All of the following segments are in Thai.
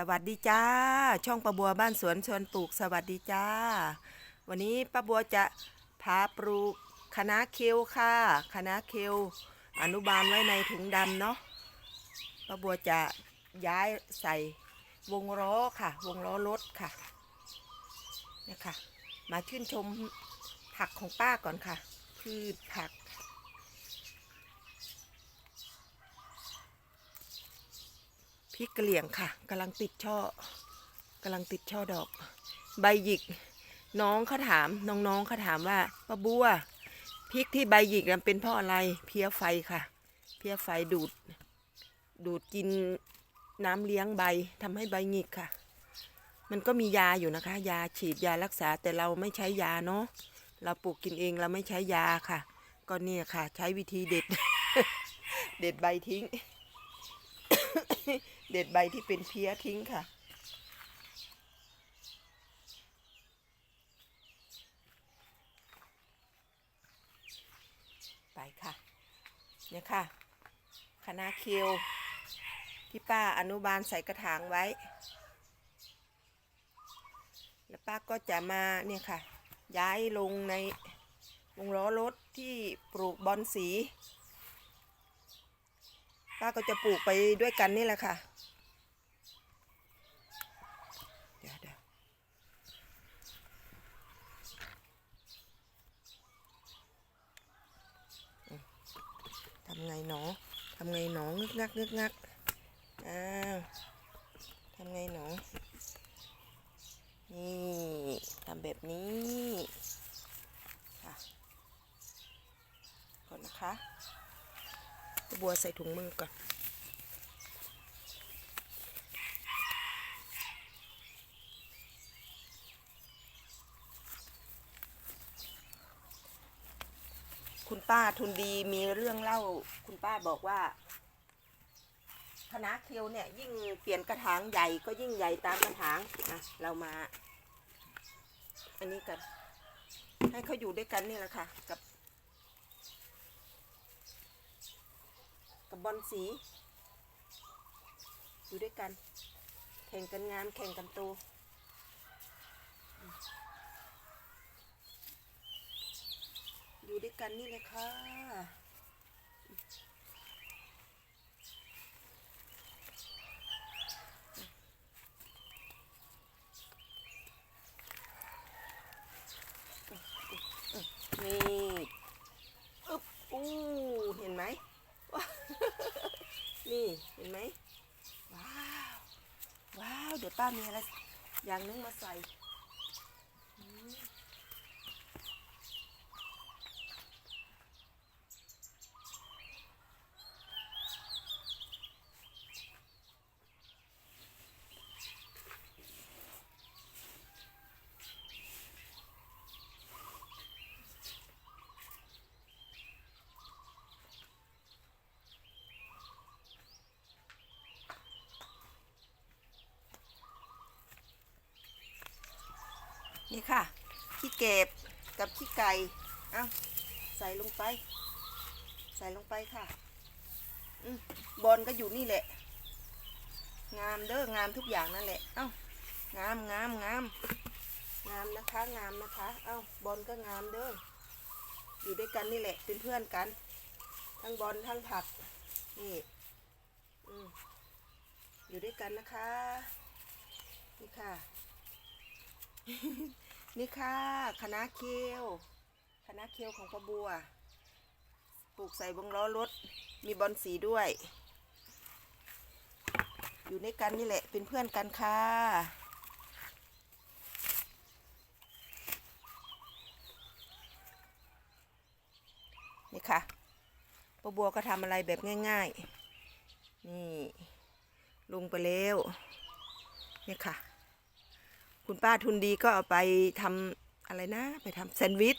สวัสดีจ้า ช่องประบัวบ้านสวนชวนปลูกสวัสดีจ้า วันนี้ป้าบัวจะพาปลูกคะนาเคียวค่ะคะนาเคียวอนุบาลไว้ในถุงดำเนาะป้าบัวจะย้ายใส่วงล้อค่ะ วงล้อรถค่ะนี่ค่ะมาชื่นชมผักของป้าก่อนค่ะพืชผัก พริกกระเหลี่ยงค่ะกำลังติดช่อกำลังติดช่อดอก ใบหยิก น้องเขาถามน้องๆเขาถามว่าป้าบัวพริกที่ใบหยิกนั้นเป็นเพราะอะไรเพี้ยไฟค่ะ เพี้ยไฟดูด ดูดกินน้ำเลี้ยงใบทำให้ใบหงิกค่ะ มันก็มียาอยู่นะคะ ยาฉีดยารักษาแต่เราไม่ใช้ยาเนาะเราปลูกกินเองเราไม่ใช้ยาค่ะ ก็เนี่ยค่ะ ใช้วิธีเด็ด เด็ดใบทิ้ง เด็ดใบที่เป็นเพี้ยทิ้งค่ะ ไปค่ะ เนี่ยค่ะคณะเคียวที่ป้าอนุบาลใส่กระถางไว้ แล้วป้าก็จะมาเนี่ยค่ะ ย้ายลงในวงล้อรถที่ปลูกบอนสี ป้าก็จะปลูกไปด้วยกันนี่แหละค่ะ เดี๋ยวเดี๋ยวทำไงหนอทำไงหนองึกงักงึกงักอ้าวทำไงหนอนี่ทำแบบนี้ค่ะก่อนนะคะ บัวใส่ถุงมือก่อนคุณป้าทุนดีมีเรื่องเล่า คุณป้าบอกว่าคณะเคียวเนี่ย ยิ่งเปลี่ยนกระถางใหญ่ก็ยิ่งใหญ่ตามกระถางอะเรามา อันนี้กัน ให้เขาอยู่ด้วยกันนี่แหละค่ะ กับ กับบอลสี อยู่ด้วยกัน แข่งกันงามแข่งกันโตอยู่ด้วยกันนี่เลยค่ะ นี่อึ๊บอู้เห็นไหม นี่ เห็นไหม ว้าว ว้าว เดี๋ยวป้ามีอะไรอย่างนึงมาใส่อืม นี่ค่ะ ขี้เก็บกับขี้ไก่เอาใส่ลงไป ใส่ลงไปค่ะอบอลก็อยู่นี่แหละ งามเด้องามทุกอย่างนั่นแหละ เอ้างามงามงามงามนะคะ งามนะคะ เอ้าบอลก็งามเด้ออยู่ด้วยกันนี่แหละ เป็นเพื่อนกัน ทั้งบอลทั้งผัก นี่อืมอยู่ด้วยกันนะคะ นี่ค่ะ นี่ค่ะคณะเคียวคณะเคียวของป้าบัว ปลูกใส่วงล้อรถ มีบอลสีด้วย อยู่ในกันนี่แหละ เป็นเพื่อนกันค่ะ นี่ค่ะป้าบัวก็ทำอะไรแบบง่าย ๆ นี่ ลงไปแล้วนี่ค่ะ คุณป้าทุนดีก็เอาไปทำอะไรนะ ไปทำแซนด์วิช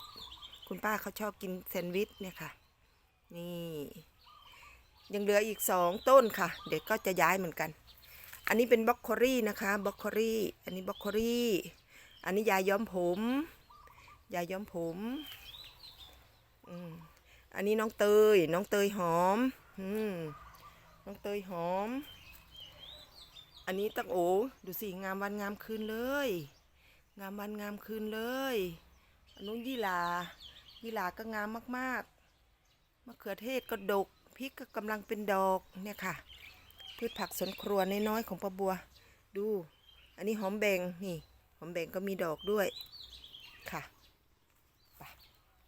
คุณป้าเขาชอบกินแซนด์วิชเนี่ยค่ะ นี่ ยังเหลืออีกสองต้นค่ะ เดี๋ยวก็จะย้ายเหมือนกัน อันนี้เป็นบล็อกโคลี่นะคะบล็อกโคลี่อันนี้บล็อกโคลี่อันนี้ยาย้อมผม ยาย้อมผมอืมอันนี้น้องเตย น้องเตยหอม อืมน้องเตยหอม อันนี้ตั้งโอดูสิงามวันงามคืนเลย งามวันงามคืนเลยอันนู้นยี่หลายี่หลาก็งามมากๆมะเขือเทศก็ดกพริกก็กำลังเป็นดอกเนี่ยค่ะ พืชผักสวนครัวน้อยๆของป้าบัว ดู อันนี้หอมแบงนี่หอมแบงก็มีดอกด้วยค่ะไป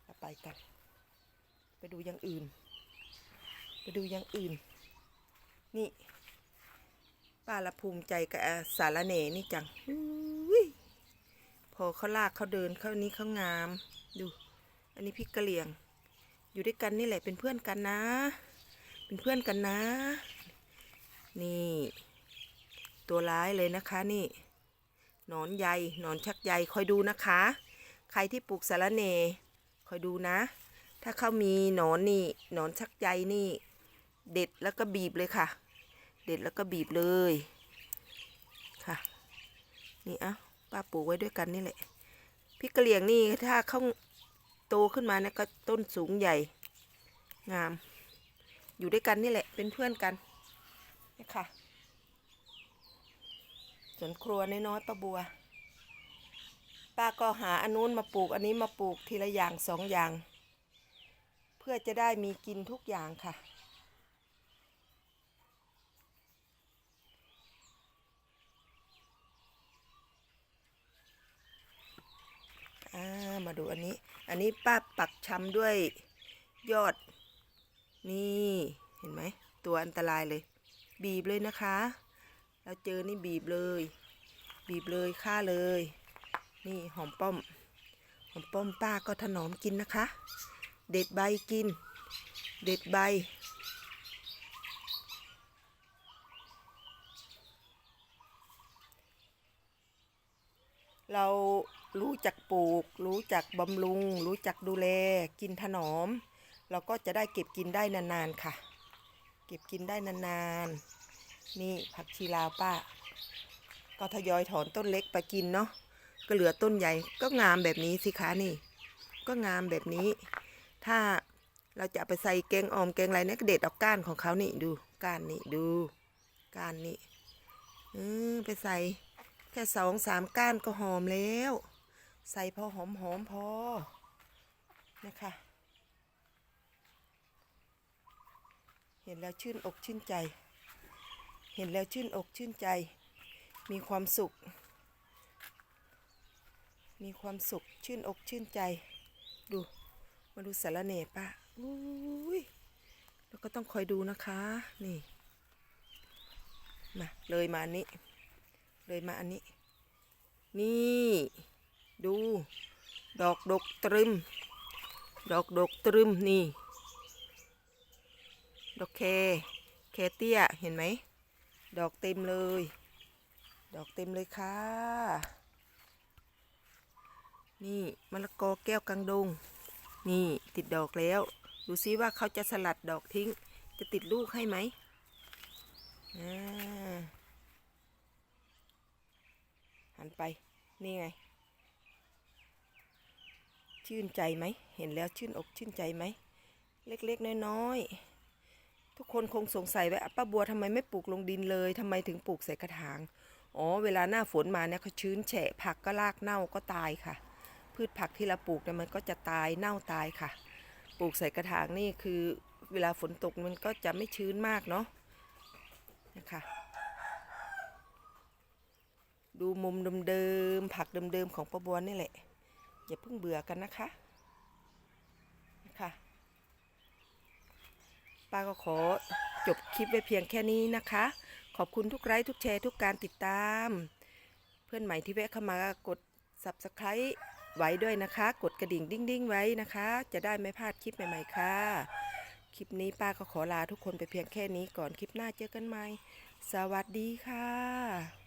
เราไปกัน ไปดูอย่างอื่น ไปดูอย่างอื่น นี่ ป้าละภูมิใจกับอาสารเหนนี่จังอพอเขาลากเขาเดินเขานี้เขางาม ดู อันนี้พริกะเหรี่ยง อยู่ด้วยกันนี่แหละเป็นเพื่อนกันนะ เป็นเพื่อนกันนะ นี่ ตัวร้ายเลยนะคะนี่หนอนใยหนอนชักใยคอยดูนะคะ ใครที่ปลูกสารเนคอยดูนะ ถ้าเขามีหนอนนี่หนอนชักใยนี่ เด็ดแล้วก็บีบเลยค่ะ เด็ดแล้วก็บีบเลยค่ะ นี่เอะป้าปลูกไว้ด้วยกันนี่แหละพริกกะเหรี่ยงนี่ถ้าเขาโตขึ้นมาเนี่ยก็ต้นสูงใหญ่ งาม อยู่ด้วยกันนี่แหละ เป็นเพื่อนกันนี่ค่ะสวนครัวน้อยๆป้าบัว ป้าก็หาอันนู้นมาปลูกอันนี้มาปลูกทีละอย่างสองอย่าง เพื่อจะได้มีกินทุกอย่างค่ะ อ่ามาดูอั นี้ป้าปักชำด้วยยอด นี่เห็นไหม ตัวอันตรายเลย บีบเลยนะคะ เราเจอนี่บีบเลย บีบเลยฆ่าเลย นี่หอมป้อม หอมป้อมป้าก็ถนอมกินนะคะ เด็ดใบกิน เด็ดใบเรา รู้จักปลูก รู้จักบำรุง รู้จักดูแล กินถนอม เราก็จะได้เก็บกินได้นานๆค่ะ เก็บกินได้นานๆ นี่ผักชีลาวป้า ก็ทยอยถอนต้นเล็กไปกินเนาะ ก็เหลือต้นใหญ่ ก็งามแบบนี้สิคะนี่ ก็งามแบบนี้ ถ้าเราจะไปใส่แกงออมแกงอะไรเนี่ยก็เด็ดเอาก้านของเขานี่ดูก้านนี่ดูก้านนี่เออไปใส่แค่สองสามก้านก็หอมแล้ว ใส่พอหอมหอมพอนะคะ เห็นแล้วชื่นอกชื่นใจ เห็นแล้วชื่นอกชื่นใจ มีความสุข มีความสุขชื่นอกชื่นใจ ดู มาดูสารเนป้าอุ้ยแล้วก็ต้องคอยดูนะคะ นี่ มา เลยมาอันนี้ เลยมาอันนี้ นี่ ดู ดอกดกตรึม ดอกดกตรึมนี่ ดอกแคแคเตี้ย เห็นไหม ดอกเต็มเลย ดอกเต็มเลยค่ะ นี่มะละกอแก้วกังดง นี่ติดดอกแล้ว ดูซิว่าเขาจะสลัดดอกทิ้ง จะติดลูกให้ไหมหันไป นี่ไง ชื่นใจไหม เห็นแล้วชื่นอกชื่นใจไหม เล็กๆ น้อยๆ ทุกคนคงสงสัยว่าป้าบัวทำไมไม่ปลูกลงดินเลยทำไมถึงปลูกใส่กระถาง อ๋อ เวลาหน้าฝนมาเนี่ยเขาชื้นแฉะผักก็รากเน่าก็ตายค่ะ พืชผักที่เราปลูกเนี่ยมันก็จะตายเน่าตายค่ะ ปลูกใส่กระถางนี่คือเวลาฝนตกมันก็จะไม่ชื้นมากเนาะนะคะดูมุมเดิมๆผักเดิมๆของป้าบัวนี่แหละ อย่าเพิ่งเบื่อกันนะคะนะคะป้าก็ขอจบคลิปไว้เพียงแค่นี้นะคะ ขอบคุณทุกไลค์ทุกแชร์ทุกการติดตาม เพื่อนใหม่ที่แวะเข้ามากด subscribe ไว้ด้วยนะคะ กดกระดิ่งดิ้ง ๆ ไว้นะคะ จะได้ไม่พลาดคลิปใหม่ ๆ ค่ะ คลิปนี้ป้าก็ขอลาทุกคนไปเพียงแค่นี้ก่อนคลิปหน้าเจอกันใหม่ สวัสดีค่ะ